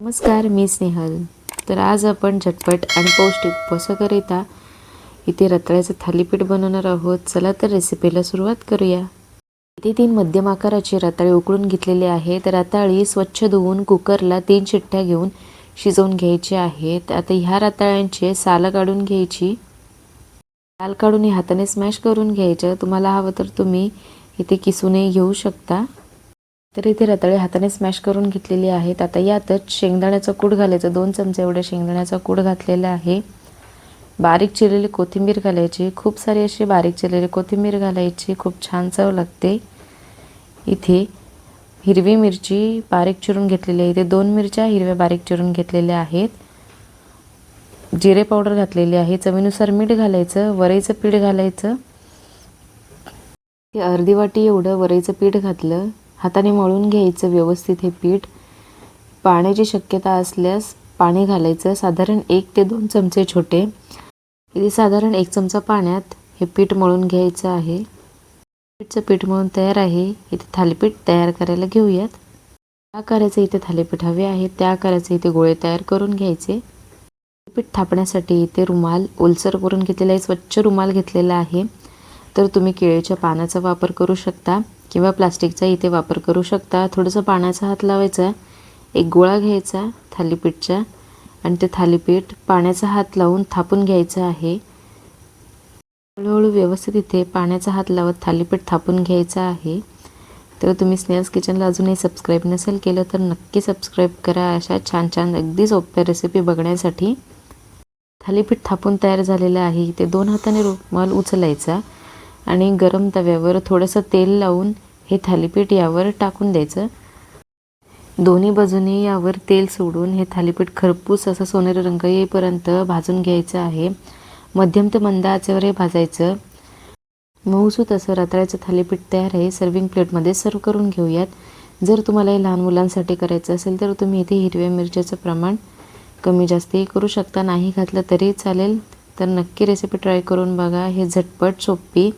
नमस्कार मी स्नेहल. तर आज आपण झटपट आणि पौष्टिक उपवासाकरिता इथे रताळ्याचं थालीपीठ बनवणार आहोत. चला तर रेसिपीला सुरुवात करूया. इथे तीन मध्यम आकाराचे रताळे उकळून घेतलेले आहेत. रताळी स्वच्छ धुवून कुकरला तीन चिठ्ठ्या घेऊन शिजवून घ्यायचे आहेत. आता ह्या रताळ्यांचे सालं काढून घ्यायची. साल काढून हे हाताने स्मॅश करून घ्यायचं. तुम्हाला हवं तर तुम्ही इथे किसूने घेऊ शकता. तर इथे रताळे हाताने स्मॅश करून घेतलेली आहेत. आता यातच शेंगदाण्याचं कूट घालायचं. दोन चमचे एवढ्या शेंगदाण्याचा कूट घातलेला आहे. बारीक चिरलेली कोथिंबीर घालायची. खूप सारी अशी बारीक चिरलेली कोथिंबीर घालायची. खूप छान चव लागते. इथे हिरवी मिरची बारीक चिरून घेतलेली आहे. इथे दोन मिरच्या हिरव्या बारीक चिरून घेतलेल्या आहेत. जिरे पावडर घातलेली आहे. चवीनुसार मीठ घालायचं. वरईचं पीठ घालायचं. अर्धी वाटी एवढं वरईचं पीठ घातलं. हाताने मळून घ्यायचं व्यवस्थित हे पीठ. पाण्याची शक्यता असल्यास पाणी घालायचं. साधारण एक ते दोन चमचे छोटे. इथे साधारण एक चमचा पाण्यात हे पीठ मळून घ्यायचं आहे. पीठचं पीठ मळून तयार आहे. इथे थालीपीठ तयार करायला घेऊयात. त्या आकाराचे इथे थालीपीठ हवे आहे त्या आकाराचे इथे गोळे तयार करून घ्यायचे. पीठ थापण्यासाठी इथे रुमाल ओलसर करून घेतलेला आहे. स्वच्छ रुमाल घेतलेला आहे. तर तुम्ही केळीच्या पानाचा वापर करू शकता किंवा प्लास्टिकचा इथे वापर करू शकता. थोडंसं पाण्याचा हात लावायचा एक गोळा घ्यायचा थालीपीठचा आणि ते थालीपीठ पाण्याचा हात लावून थापून घ्यायचं आहे. हळूहळू व्यवस्थित इथे पाण्याचा हात लावत थालीपीठ थापून घ्यायचं आहे. तर तुम्ही स्नेल्स किचनला अजूनही सबस्क्राईब नसेल केलं तर नक्की सबस्क्राईब करा. अशा छान छान अगदी सोप्या रेसिपी बघण्यासाठी थालीपीठ थापून तयार झालेलं आहे. इथे दोन हाताने रुमाल उचलायचा. आणि गरम तव्यावर थोडंसं तेल लावून हे थालीपीठ यावर टाकून द्यायचं. दोन्ही बाजूने यावर तेल सोडून हे थालीपीठ खरपूस असं सोनेरी रंग येईपर्यंत भाजून घ्यायचं आहे. मध्यम ते मंद आचेवर हे भाजायचं. मऊसूत असं रताळ्याचं थालीपीठ तयार आहे. सर्विंग प्लेटमध्ये सर्व करून घेऊयात. जर तुम्हाला हे लहान मुलांसाठी करायचं असेल तर तुम्ही इथे हिरव्या मिरच्याचं प्रमाण कमी जास्तही करू शकता. नाही घातलं तरी चालेल. तर नक्की रेसिपी ट्राय करून बघा. हे झटपट सोपी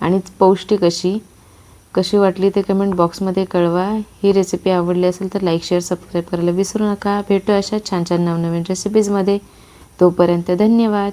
आणि पौष्टिक अशी. कशी वाटली ते कमेंट बॉक्समध्ये कळवा. ही रेसिपी आवडली असेल तर लाईक शेअर सबस्क्राईब करायला विसरू नका. भेटू अशा छान छान नवनवीन रेसिपीजमध्ये तोपर्यंत धन्यवाद.